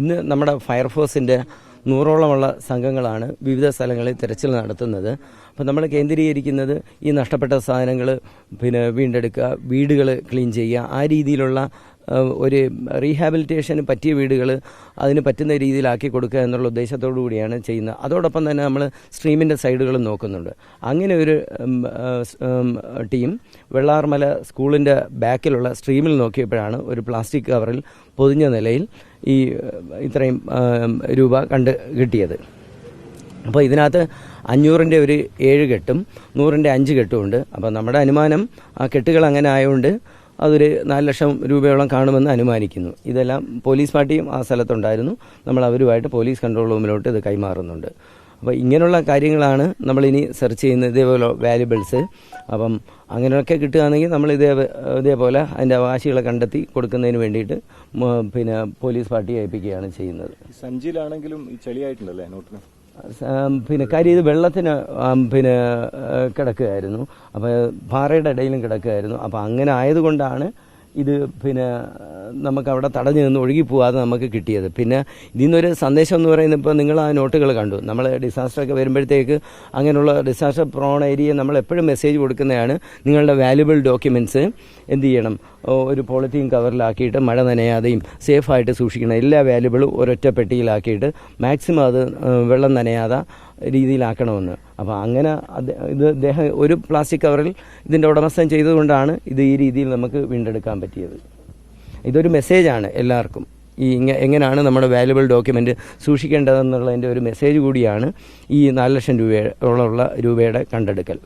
ഇന്ന് നമ്മുടെ ഫയർഫോഴ്സിന്റെ നൂറോളമുള്ള സംഘങ്ങളാണ് വിവിധ സ്ഥലങ്ങളിൽ തിരച്ചിൽ നടത്തുന്നത്. അപ്പോൾ നമ്മൾ കേന്ദ്രീകരിക്കുന്നത് ഈ നഷ്ടപ്പെട്ട സാധനങ്ങൾ പിന്നെ വീണ്ടെടുക്കുക വീടുകൾ ക്ലീൻ ചെയ്യുക ആ രീതിയിലുള്ള ഒരു റീഹാബിലിറ്റേഷന് പറ്റിയ വീടുകൾ അതിന് പറ്റുന്ന രീതിയിലാക്കി കൊടുക്കുക എന്നുള്ള ഉദ്ദേശത്തോടു കൂടിയാണ് ചെയ്യുന്നത്. അതോടൊപ്പം തന്നെ നമ്മൾ സ്ട്രീമിന്റെ സൈഡുകളും നോക്കുന്നുണ്ട്. അങ്ങനെ ഒരു ടീം വെള്ളാർമല സ്കൂളിന്റെ ബാക്കിലുള്ള സ്ട്രീമിൽ നോക്കിയപ്പോഴാണ് ഒരു പ്ലാസ്റ്റിക് കവറിൽ പൊതിഞ്ഞ നിലയിൽ ഈ ഇത്രയും രൂപ കണ്ട് കിട്ടിയത്. അപ്പോൾ ഇതിനകത്ത് അഞ്ഞൂറിന്റെ ഒരു ഏഴ് കെട്ടും നൂറിന്റെ അഞ്ച് കെട്ടും ഉണ്ട്. അപ്പോൾ നമ്മുടെ അനുമാനം ആ കെട്ടുകൾ അങ്ങനെ ആയതുകൊണ്ട് അതൊരു നാല് ലക്ഷം രൂപയോളം കാണുമെന്ന് അനുമാനിക്കുന്നു. ഇതെല്ലാം പോലീസ് പാർട്ടിയും ആ സ്ഥലത്തുണ്ടായിരുന്നു. നമ്മൾ അവരുമായിട്ട് പോലീസ് കൺട്രോൾ റൂമിലോട്ട് ഇത് കൈമാറുന്നുണ്ട്. അപ്പോൾ ഇങ്ങനെയുള്ള കാര്യങ്ങളാണ് നമ്മളിനി സെർച്ച് ചെയ്യുന്നത് ഇതേപോലെ വാല്യുബിൾസ് അപ്പം അങ്ങനെയൊക്കെ കിട്ടുകയാണെങ്കിൽ നമ്മൾ ഇതേ ഇതേപോലെ അതിന്റെ അവകാശികളെ കണ്ടെത്തി കൊടുക്കുന്നതിന് വേണ്ടിയിട്ട് പിന്നെ പോലീസ് പാർട്ടിയെ ഏൽപ്പിക്കുകയാണ് ചെയ്യുന്നത്. സഞ്ചിയിലാണെങ്കിലും ഈ ചെളിയായിട്ടുണ്ടല്ലേ നോട്ടിന്? പിന്നെ കാര്യം ഇത് വെള്ളത്തിന് പിന്നെ കിടക്കുകയായിരുന്നു. അപ്പോൾ പാറയുടെ ഇടയിലും കിടക്കുകയായിരുന്നു. അപ്പോൾ അങ്ങനെ ആയതുകൊണ്ടാണ് ഇത് പിന്നെ നമുക്ക് അവിടെ തടഞ്ഞു നിന്ന് ഒഴുകി പോവാതെ നമുക്ക് കിട്ടിയത്. പിന്നെ ഇതിൽ നിന്നൊരു സന്ദേശം എന്ന് പറയുന്നത് ഇപ്പോൾ നിങ്ങൾ ആ നോട്ടുകൾ കണ്ടു. നമ്മൾ ഡിസാസ്റ്റർ ഒക്കെ വരുമ്പോഴത്തേക്ക് അങ്ങനെയുള്ള ഡിസാസ്റ്റർ പ്രോൺ ഏരിയ നമ്മൾ എപ്പോഴും മെസ്സേജ് കൊടുക്കുന്നതാണ് നിങ്ങളുടെ വാല്യുബിൾ ഡോക്യുമെന്റ്സ് എന്ത് ചെയ്യണം? ഒരു പോളിത്തീൻ കവറിലാക്കിയിട്ട് മഴ നനയാതെയും സേഫായിട്ട് സൂക്ഷിക്കണം. എല്ലാ വാല്യുബിളും ഒരൊറ്റ പെട്ടിയിലാക്കിയിട്ട് മാക്സിമം അത് വെള്ളം നനയാതെ രീതിയിലാക്കണമെന്ന്. അപ്പോൾ അങ്ങനെ ഇത് അദ്ദേഹം ഒരു പ്ലാസ്റ്റിക് കവറിൽ ഇതിന്റെ ഉടമസ്ഥൻ ചെയ്തുകൊണ്ടാണ് ഇത് ഈ രീതിയിൽ നമുക്ക് വീണ്ടെടുക്കാൻ പറ്റിയത്. ഇതൊരു മെസ്സേജാണ് എല്ലാവർക്കും. ഈ എങ്ങനെയാണ് നമ്മുടെ വാല്യുബിൾ ഡോക്യുമെന്റ് സൂക്ഷിക്കേണ്ടതെന്നുള്ളതിന്റെ ഒരു മെസ്സേജ് കൂടിയാണ് ഈ നാല് ലക്ഷം രൂപയോളമുള്ള രൂപയുടെ കണ്ടെടുക്കൽ.